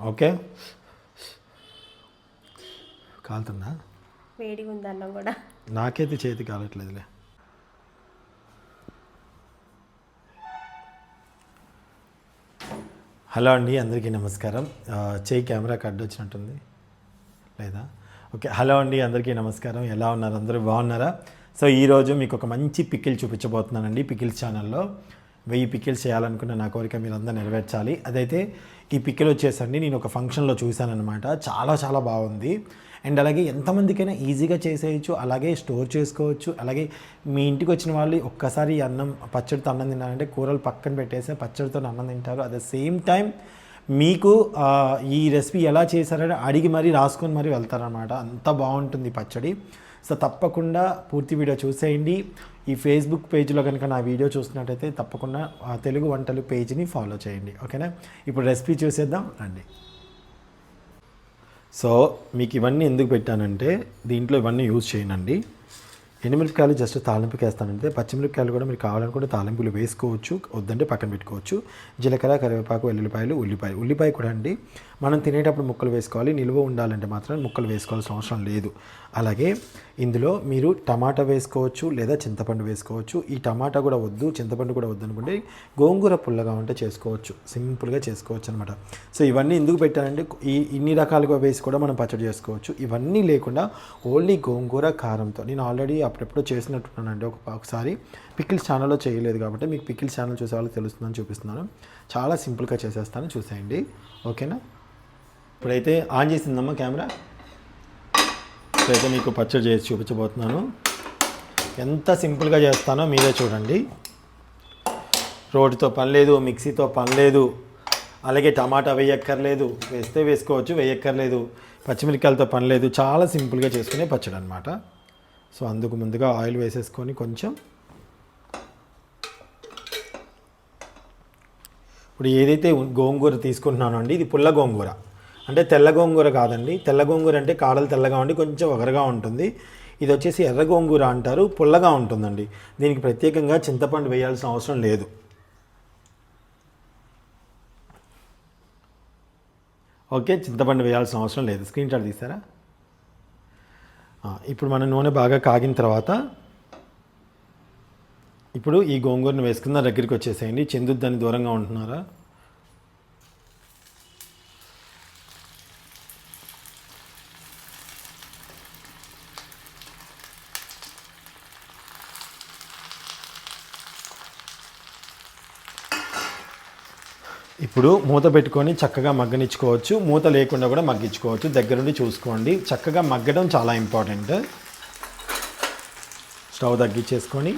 Okay. కాలుతుందా? వేడిగా ఉంది అన్నం కూడా. నాకైతే చేతి కాలట్లేదులే. హలో అండి అందరికీ నమస్కారం. చేయి కెమెరాకి అడ్డు వచ్చినట్టుంది. లేదా? ఓకే హలో అండి అందరికీ నమస్కారం. ఎలా ఉన్నారు? అందరూ బాగున్నారా? సో ఈరోజు మీకు ఒక మంచి పికిల్ చూపించబోతున్నానండి పికిల్స్ ఛానల్లో. వెయ్యి పికిల్స్ చేయాలనుకున్న నా కోరిక మీరందరూ నెరవేర్చాలి. అదైతే ఈ పికిల్ వచ్చేసండి నేను ఒక ఫంక్షన్లో చూశానమాట చాలా చాలా బాగుంది. అండ్ అలాగే ఎంతమందికైనా ఈజీగా చేసేయచ్చు అలాగే స్టోర్ చేసుకోవచ్చు అలాగే మీ ఇంటికి వచ్చిన వాళ్ళు ఒక్కసారి అన్నం పచ్చడితో అన్నం తినాలంటే కూరలు పక్కన పెట్టేసి పచ్చడితో అన్నం తింటారు. అట్ ద సేమ్ టైం మీకు ఈ రెసిపీ ఎలా చేశారని అడిగి మరీ రాసుకొని మరీ వెళ్తారనమాట అంత బాగుంటుంది పచ్చడి. సో తప్పకుండా పూర్తి వీడియో చూసేయండి. ఈ ఫేస్బుక్ పేజ్లో కనుక నా వీడియో చూస్తున్నట్టయితే తప్పకుండా ఆ తెలుగు వంటలు పేజ్ని ఫాలో చేయండి. ఓకేనా ఇప్పుడు రెసిపీ చూసేద్దాం రండి. సో మీకు ఇవన్నీ ఎందుకు పెట్టానంటే దీంట్లో ఇవన్నీ యూజ్ చేయనండి. ఎండుమిరపకాయలు జస్ట్ తాలింపుకి వేస్తానంటే పచ్చిమిరపకాయలు కూడా మీరు కావాలనుకుంటే తాలింపులు వేసుకోవచ్చు వద్దంటే పక్కన పెట్టుకోవచ్చు. జీలకర్ర కరివేపాకు వెల్లుల్లిపాయలు ఉల్లిపాయ. ఉల్లిపాయ కూడా అండి మనం తినేటప్పుడు ముక్కలు వేసుకోవాలి. నిల్వ ఉండాలంటే మాత్రం ముక్కలు వేసుకోవాల్సిన అవసరం లేదు. అలాగే ఇందులో మీరు టమాటా వేసుకోవచ్చు లేదా చింతపండు వేసుకోవచ్చు. ఈ టమాటా కూడా వద్దు చింతపండు కూడా వద్దు అనుకుంటే గోంగూర పుల్లగా ఉంటే చేసుకోవచ్చు. సింపుల్గా చేసుకోవచ్చు అనమాట సో ఇవన్నీ ఎందుకు పెట్టానంటే ఈ ఇన్ని రకాలుగా వేసి కూడా మనం పచ్చడి చేసుకోవచ్చు. ఇవన్నీ లేకుండా ఓన్లీ గోంగూర కారంతో. నేను ఆల్రెడీ అప్పుడెప్పుడో చేసినట్టున్నానండి ఒక ఒకసారి. పికిల్స్ ఛానల్లో చేయలేదు కాబట్టి మీకు పికిల్స్ ఛానల్ చూసే వాళ్ళకి తెలుస్తుందని చూపిస్తున్నాను. చాలా సింపుల్గా చేసేస్తాను చూసేయండి. ఓకేనా? ఇప్పుడైతే ఆన్ చేసిందమ్మా కెమెరా. ఇప్పుడైతే మీకు పచ్చడి చేసి చూపించబోతున్నాను. ఎంత సింపుల్గా చేస్తానో మీరే చూడండి. రోటితో పని లేదు మిక్సీతో పని లేదు అలాగే టమాటా వేయక్కర్లేదు వేస్తే వేసుకోవచ్చు వేయక్కర్లేదు పచ్చిమిరకాయలతో పని లేదు చాలా సింపుల్గా చేసుకునే పచ్చడి అనమాట సో అందుకు ముందుగా ఆయిల్ వేసేసుకొని కొంచెం ఇప్పుడు ఏదైతే గోంగూర తీసుకుంటున్నానో అండి ఇది పుల్ల గోంగూర. అంటే తెల్ల గోంగూర కాదండి. తెల్ల గోంగూర అంటే కాడలు తెల్లగా ఉండి కొంచెం ఒగరగా ఉంటుంది. ఇది వచ్చేసి ఎర్ర గోంగూర అంటారు. పుల్లగా ఉంటుందండి. దీనికి ప్రత్యేకంగా చింతపండు వేయాల్సిన అవసరం లేదు. ఓకే చింతపండు వేయాల్సిన అవసరం లేదు. స్క్రీన్ షాట్ తీస్తారా? ఇప్పుడు మన నూనె బాగా కాగిన తర్వాత ఇప్పుడు ఈ గోంగూరను వేసుకున్న దగ్గరికి వచ్చేసేయండి. చెందుద్దని దూరంగా ఉంటున్నారా? ఇప్పుడు మూత పెట్టుకొని చక్కగా మగ్గనిచ్చుకోవచ్చు. మూత లేకుండా కూడా మగ్గించుకోవచ్చు. దగ్గరుండి చూసుకోండి. చక్కగా మగ్గడం చాలా ఇంపార్టెంట్. స్టవ్ తగ్గించేసుకొని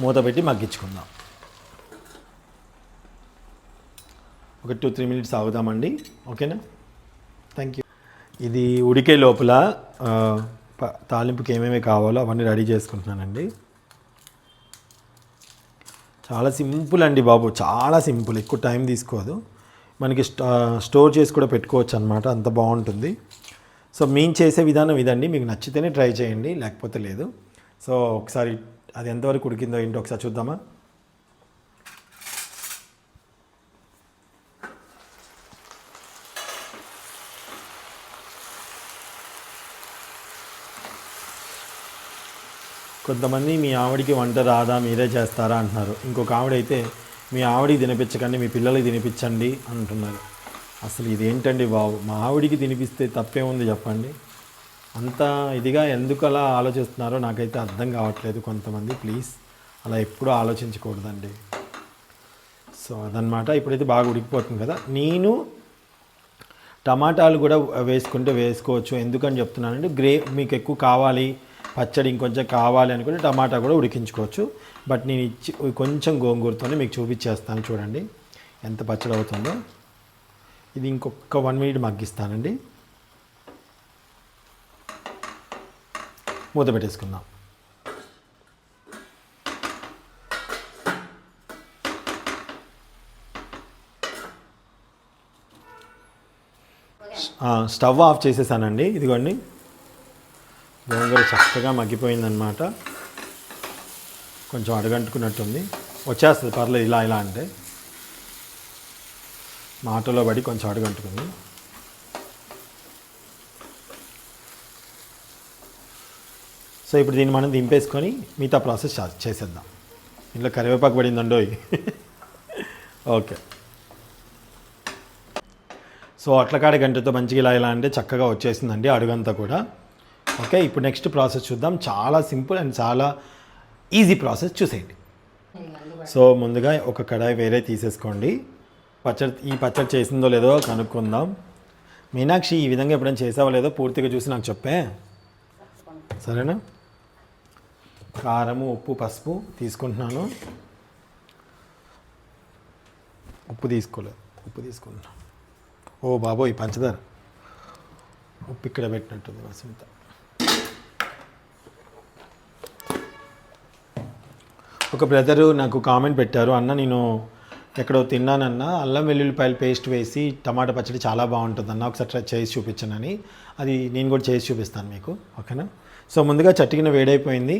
మూత పెట్టి మగ్గించుకుందాం. ఒక టూ త్రీ మినిట్స్ ఆగుదామండి. ఓకేనా? థ్యాంక్ యూ ఇది ఉడికే లోపల తాలింపుకి ఏమేమి కావాలో అవన్నీ రెడీ చేసుకుంటున్నానండి. చాలా సింపుల్ అండి బాబు చాలా సింపుల్. ఎక్కువ టైం తీసుకోదు. మనకి స్టా స్టోర్ చేసి కూడా పెట్టుకోవచ్చు అనమాట అంత బాగుంటుంది. సో మేము చేసే విధానం ఇదండి. మీకు నచ్చితేనే ట్రై చేయండి లేకపోతే లేదు. సో ఒకసారి అది ఎంతవరకు ఉడికిందో ఏంటో ఒకసారి చూద్దామా? కొంతమంది మీ ఆవిడికి వంట రాదా మీరే చేస్తారా అంటున్నారు. ఇంకొక ఆవిడైతే మీ ఆవిడికి తినిపించకండి మీ పిల్లలకి తినిపించండి అంటున్నారు. అసలు ఇదేంటండి బాబు? మా ఆవిడికి తినిపిస్తే తప్పే ఉంది చెప్పండి? అంత ఇదిగా ఎందుకు అలా ఆలోచిస్తున్నారో నాకైతే అర్థం కావట్లేదు కొంతమంది ప్లీజ్. అలా ఎప్పుడూ ఆలోచించకూడదండి. సో అదనమాట ఇప్పుడైతే బాగా ఉడికిపోతుంది కదా. నేను టమాటాలు కూడా వేసుకుంటే వేసుకోవచ్చు. ఎందుకని చెప్తున్నానంటే గ్రే మీకు ఎక్కువ కావాలి పచ్చడి ఇంకొంచెం కావాలి అనుకుంటే టమాటా కూడా ఉడికించుకోవచ్చు. బట్ నేను ఇచ్చి కొంచెం గోంగూరతోనే మీకు చూపించేస్తాను చూడండి. ఎంత పచ్చడి అవుతుందో. ఇది ఇంకొక వన్ మినిట్ మగ్గిస్తానండి. మూత పెట్టేసుకుందాం. స్టవ్ ఆఫ్ చేసేసానండి. ఇదిగోండి. గోంగూర చక్కగా మగ్గిపోయిందనమాట కొంచెం అడగంటుకున్నట్టుంది. వచ్చేస్తుంది పర్లేదు ఇలా ఇలా అంటే. మాటలో పడి కొంచెం అడుగంటుకుంది. సో ఇప్పుడు దీన్ని మనం దింపేసుకొని మిగతా ప్రాసెస్ చేసేద్దాం. ఇంట్లో కరివేపాకు పడిందండోయ్ ఓకే. సో అట్లకాడ గంటతో మంచిగా ఇలా ఇలా అంటే చక్కగా వచ్చేసిందండి అడుగంతా కూడా. ఓకే ఇప్పుడు నెక్స్ట్ ప్రాసెస్ చూద్దాం. చాలా సింపుల్ అండ్ చాలా ఈజీ ప్రాసెస్ చూసేయండి. సో ముందుగా ఒక కడాయి వేరే తీసేసుకోండి. పచ్చడి ఈ పచ్చడి చేసిందో లేదో కనుక్కుందాం. మీనాక్షి ఈ విధంగా ఎప్పుడైనా చేసావో లేదో పూర్తిగా చూసి నాకు చెప్పే. సరేనా? కారము ఉప్పు పసుపు తీసుకుంటున్నాను. ఉప్పు తీసుకోలేదు ఉప్పు తీసుకుంటున్నాను ఓ బాబోయ్ పంచదార. ఉప్పు ఇక్కడ పెట్టినట్టుంది వసంత. ఒక బ్రదరు నాకు కామెంట్ పెట్టారు అన్న నేను ఎక్కడో తిన్నానన్న అల్లం వెల్లుల్లిపాయలు పేస్ట్ వేసి టమాటా పచ్చడి చాలా బాగుంటుంది అన్న ఒకసారి ట్రై చేసి చూపించానని. అది నేను కూడా చేసి చూపిస్తాను మీకు ఓకేనా? సో ముందుగా చట్టికిన వేడైపోయింది.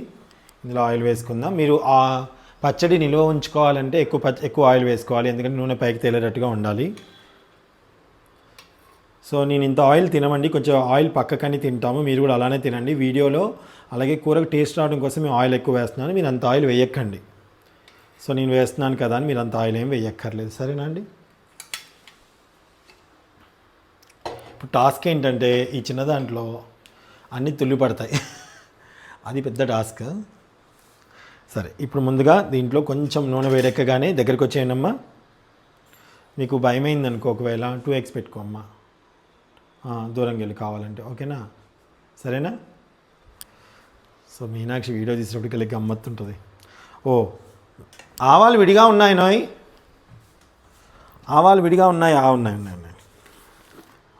ఇందులో ఆయిల్ వేసుకుందాం. మీరు ఆ పచ్చడి నిల్వ ఉంచుకోవాలంటే ఎక్కువ పచ్చ ఎక్కువ ఆయిల్ వేసుకోవాలి ఎందుకంటే నూనె పైకి తేలేటట్టుగా ఉండాలి. సో నేను ఇంత ఆయిల్ తినమండి కొంచెం ఆయిల్ పక్కకని తింటాము మీరు కూడా అలానే తినండి. వీడియోలో అలాగే కూరకు టేస్ట్ రావడం కోసం మేము ఆయిల్ ఎక్కువ వేస్తున్నాను. మీరు అంత ఆయిల్ వేయక్కండి సో నేను వేస్తున్నాను కదా అని మీరు అంత ఆయిల్ ఏం వేయక్కర్లేదు. సరేనా అండి? ఇప్పుడు టాస్క్ ఏంటంటే ఈ చిన్న దాంట్లో అన్నీ తుల్లి పడతాయి. అది పెద్ద టాస్క్. సరే ఇప్పుడు ముందుగా దీంట్లో కొంచెం నూనె వేడెక్కగానే దగ్గరికి వచ్చేయండమ్మా. మీకు భయమైంది అనుకో ఒకవేళ టూ ఎక్స్ పెట్టుకోమ్మా. దూరంగా వెళ్ళి కావాలంటే. ఓకేనా? సరేనా? సో మీనాక్షి వీడియో తీసినప్పటికి గమ్మత్తుంటుంది. ఓ ఆవాలు విడిగా ఉన్నాయి నోయ్. ఆవాలు విడిగా ఉన్నాయి ఆ ఉన్నాయి ఉన్నాయి ఉన్నాయి.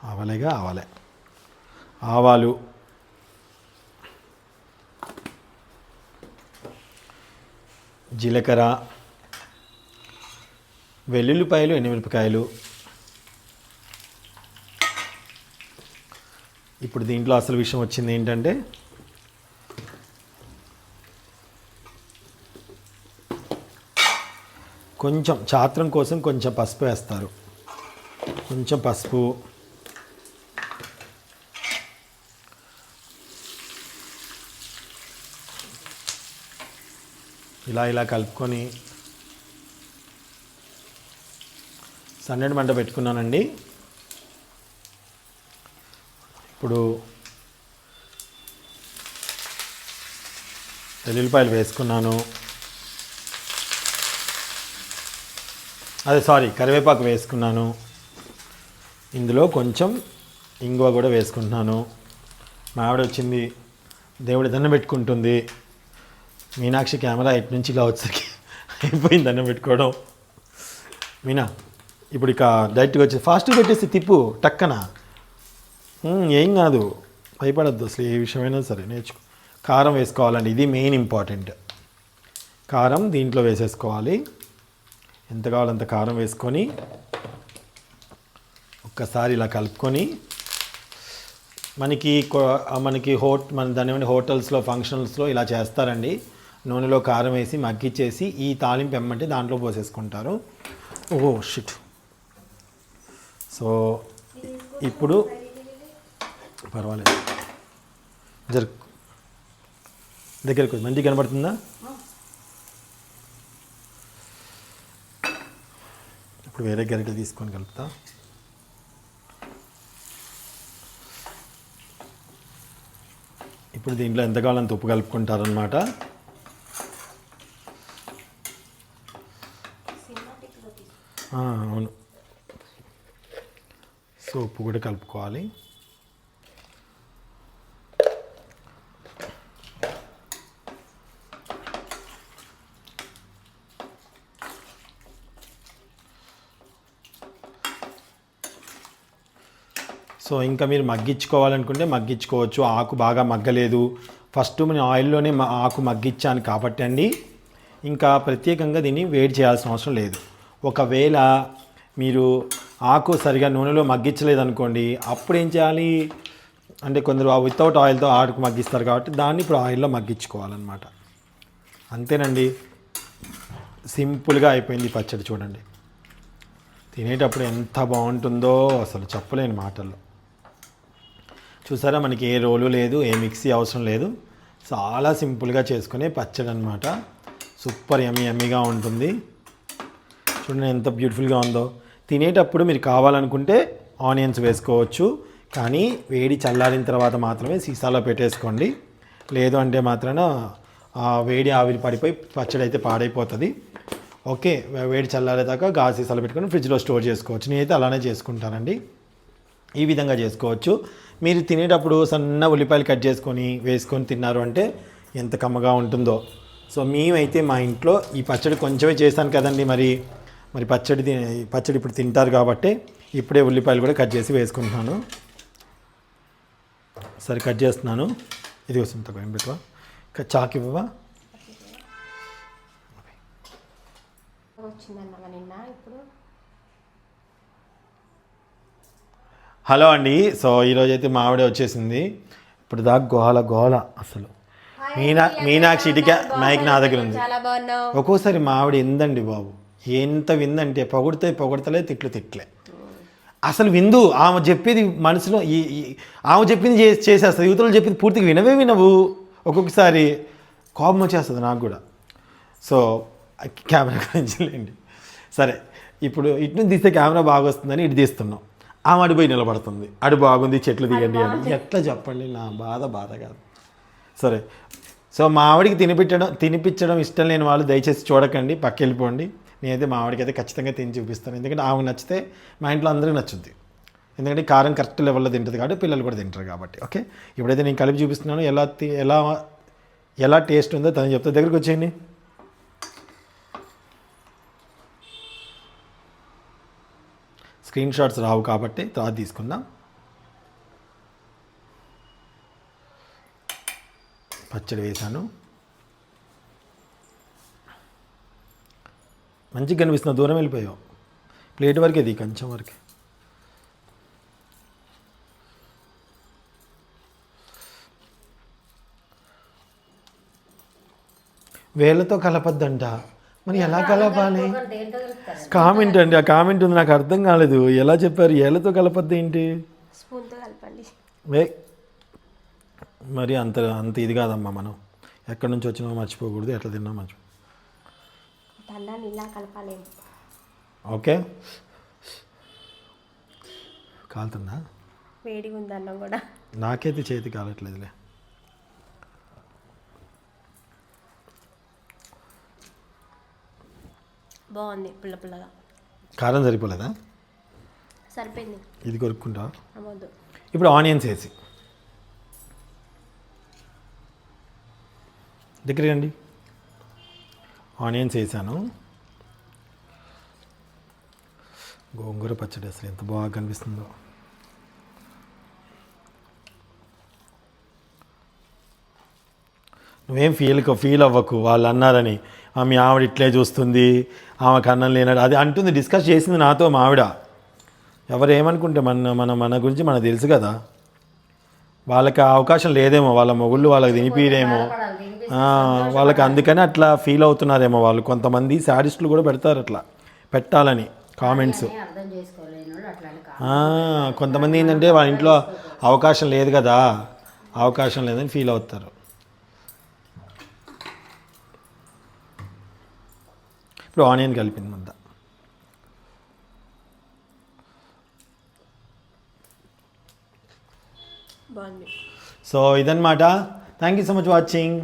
ఆవాలేగా ఆవాలే. ఆవాలు. జీలకర్ర. వెల్లుల్లిపాయలు ఎండుమిరపకాయలు ఇప్పుడు దీంట్లో అసలు విషయం వచ్చింది ఏంటంటే కొంచెం చాత్రం కోసం కొంచెం పసుపు వేస్తారు. కొంచెం పసుపు. ఇలా ఇలా కలుపుకొని సన్నటి మంట పెట్టుకున్నానండి. ఇప్పుడు వెల్లుల్లిపాయలు వేసుకున్నాను. అదే సారీ కరివేపాకు వేసుకున్నాను. ఇందులో కొంచెం ఇంగువ కూడా వేసుకుంటున్నాను. మా ఆవిడ వచ్చింది దేవుడి దండం పెట్టుకుంటుంది. మీనాక్షి కెమెరా ఇటు నుంచి ఇలా వచ్చేసరికి అయిపోయింది దండం పెట్టుకోవడం. మీనా ఇప్పుడు ఇక డైరెక్ట్గా వచ్చి ఫాస్ట్గా పెట్టేసి తిప్పు టక్కన. ఏం కాదు భయపడద్దు అసలు ఏ విషయమైనా సరే నేర్చుకో. కారం వేసుకోవాలండి ఇది మెయిన్ ఇంపార్టెంట్ కారం దీంట్లో వేసేసుకోవాలి. ఎంత కావాలంత కారం వేసుకొని ఒక్కసారి ఇలా కలుపుకొని మనకి మనకి హోట్ మన దాని హోటల్స్లో ఫంక్షన్స్లో ఇలా చేస్తారండి. నూనెలో కారం వేసి మగ్గిచ్చేసి ఈ తాలింపు ఎమ్మంటే దాంట్లో పోసేసుకుంటారు. Oh shit. సో ఇప్పుడు పర్వాలేదు. జర దగ్గరకు మంచి కనబడుతుందా? ఇప్పుడు వేరే గరిటె తీసుకొని కలుపుతా. ఇప్పుడు దీంట్లో ఎంత కావాలంత ఉప్పు కలుపుకుంటారనమాట అవును. సో ఉప్పు కూడా కలుపుకోవాలి. సో ఇంకా మీరు మగ్గించుకోవాలనుకుంటే మగ్గించుకోవచ్చు. ఆకు బాగా మగ్గలేదు. ఫస్ట్ నేను ఆయిల్లోనే మా ఆకు మగ్గించాను కాబట్టి అండి. ఇంకా ప్రత్యేకంగా దీన్ని వేడి చేయాల్సిన అవసరం లేదు. ఒకవేళ మీరు ఆకు సరిగా నూనెలో మగ్గించలేదు అనుకోండి అప్పుడు ఏం చేయాలి? అంటే కొందరు వితౌట్ ఆయిల్తో ఆడుకు మగ్గిస్తారు కాబట్టి దాన్ని ఇప్పుడు ఆయిల్లో మగ్గించుకోవాలన్నమాట. అంతేనండి. సింపుల్గా అయిపోయింది పచ్చడి చూడండి. తినేటప్పుడు ఎంత బాగుంటుందో అసలు చెప్పలేని మాటల్లో. చూసారా మనకి ఏ రోలు లేదు ఏ మిక్సీ అవసరం లేదు. చాలా సింపుల్గా చేసుకునే పచ్చడి అనమాట సూపర్ ఎమ్మి ఎమ్మిగా ఉంటుంది. చూడండి ఎంత బ్యూటిఫుల్గా ఉందో. తినేటప్పుడు మీరు కావాలనుకుంటే ఆనియన్స్ వేసుకోవచ్చు కానీ వేడి చల్లారిన తర్వాత మాత్రమే సీసాలో పెట్టేసుకోండి. లేదు అంటే మాత్రాన వేడి ఆవిరి పడిపోయి పచ్చడి అయితే పాడైపోతుంది. ఓకే వేడి చల్లారేదాకా గాజు సీసాలో పెట్టుకొని ఫ్రిడ్జ్లో స్టోర్ చేసుకోవచ్చు. నేనైతే అలానే చేసుకుంటానండి. ఈ విధంగా చేసుకోవచ్చు. మీరు తినేటప్పుడు సన్న ఉల్లిపాయలు కట్ చేసుకొని వేసుకొని తిన్నారు అంటే ఎంత కమ్మగా ఉంటుందో. సో మేమైతే మా ఇంట్లో ఈ పచ్చడి కొంచెమే చేశాను కదండి మరి. మరి పచ్చడి పచ్చడి ఇప్పుడు తింటారు కాబట్టి ఇప్పుడే ఉల్లిపాయలు కూడా కట్ చేసి వేసుకుంటున్నాను. సరే కట్ చేస్తున్నాను. ఇది వస్తుంది తక్కువ ఏం పెట్టవా చాకు ఇవ్వవా? వచ్చిందన్నమా నిన్న ఇప్పుడు. హలో అండి. సో ఈరోజు అయితే మావిడే వచ్చేసింది. ఇప్పుడు దాకా గోల గోల అసలు. మీనా మీనాక్షి ఇటుక మైక్ నా దగ్గర ఉంది. ఒక్కోసారి మావిడ ఎందండి బాబు. ఎంత విందంటే పొగిడితే పొగడతలే తిట్లు తిట్లే. అసలు విందు ఆమె చెప్పేది మనసులో ఈ ఆమె చెప్పింది చేసేస్తుంది. యువతలు చెప్పింది పూర్తిగా వినవే వినవు. ఒక్కొక్కసారి కోపం వచ్చేస్తుంది నాకు కూడా. సో కెమెరా గురించి లేండి. సరే ఇప్పుడు ఇటు నుంచి తీస్తే కెమెరా బాగా వస్తుందని ఇటు తీస్తున్నాం. ఆమె అడిపోయి నిలబడుతుంది. అడు బాగుంది చెట్లు తీయండి అని. ఎట్లా చెప్పండి? నా బాధ బాధ కాదు. సరే. సో మా ఆవిడికి తినిపించడం తినిపించడం ఇష్టం లేని వాళ్ళు దయచేసి చూడకండి. పక్క వెళ్ళిపోండి నేనైతే మా ఆవిడకి అయితే ఖచ్చితంగా తిని చూపిస్తాను. ఎందుకంటే ఆమెకు నచ్చితే మా ఇంట్లో అందరికీ నచ్చుద్ది. ఎందుకంటే కారం కరెక్ట్ లెవెల్లో తింటుంది కాబట్టి పిల్లలు కూడా తింటారు కాబట్టి. ఓకే? ఇప్పుడైతే నేను కలిపి చూపిస్తున్నాను. ఎలా తి- ఎలా ఎలా టేస్ట్ ఉందో తను చెప్తా. దగ్గరికి వచ్చేయండి. స్క్రీన్ షాట్స్ రావు కాబట్టి తర్వాత తీసుకుందాం. పచ్చడి వేశాను. మంచిగా కనిపిస్తుంది దూరం వెళ్ళిపోయావు. ప్లేట్ వరకే ఇది కొంచెం వరకే. వేళ్ళతో కలపద్దంట. మరి ఎలా కలపాలి? కామెంట్ అండి ఆ కామెంట్ ఉంది నాకు అర్థం కాలేదు. ఎలా చెప్పారు? ఏళ్ళతో కలపద్దు ఏంటి? స్పూన్తో కలపండి. వే మరి అంత అంత ఇది కాదమ్మా మనం. ఎక్కడి నుంచి వచ్చినా మర్చిపోకూడదు ఎట్లా తిన్నా మర్చిపో అన్నాన్ని ఇలా కలపాలేము ఓకే. కాలుతుందా? వేడిగా ఉంది అన్నం కూడా. నాకైతే చేతి కాలట్లేదులే. బాగుంది పుల్ల పుల్లగా. కారం సరిపోలేదా? సరిపోయింది. ఇది కొరుక్కుంటా ఇప్పుడు ఆనియన్స్ వేసి. దగ్గర రండి. ఆనియన్స్ వేసాను. గోంగూర పచ్చడి అసలు ఎంత బాగా కనిపిస్తుందో. నువ్వేం ఫీల్ ఫీల్ అవ్వకు వాళ్ళు అన్నారని. ఆమె ఆవిడ ఇట్లే చూస్తుంది ఆమెకు అన్నం లేనాడు అది అంటుంది డిస్కస్ చేసింది నాతో మా ఆవిడ. ఎవరు ఏమనుకుంటే మన మన మన గురించి మనకు తెలుసు కదా. వాళ్ళకి అవకాశం లేదేమో వాళ్ళ మొగుళ్ళు వాళ్ళకి తినిపిరేమో. వాళ్ళకి అందుకని అట్లా ఫీల్ అవుతున్నారేమో వాళ్ళు. కొంతమంది శాడిస్టులు కూడా పెడతారు అట్లా. పెట్టాలని కామెంట్స్ కొంతమంది ఏంటంటే వాళ్ళ ఇంట్లో అవకాశం లేదు కదా. అవకాశం లేదని ఫీల్ అవుతారు. ఇప్పుడు ఆనియన్ కలిపింది బాగుంది. సో ఇదన్నమాట. Thank you so much watching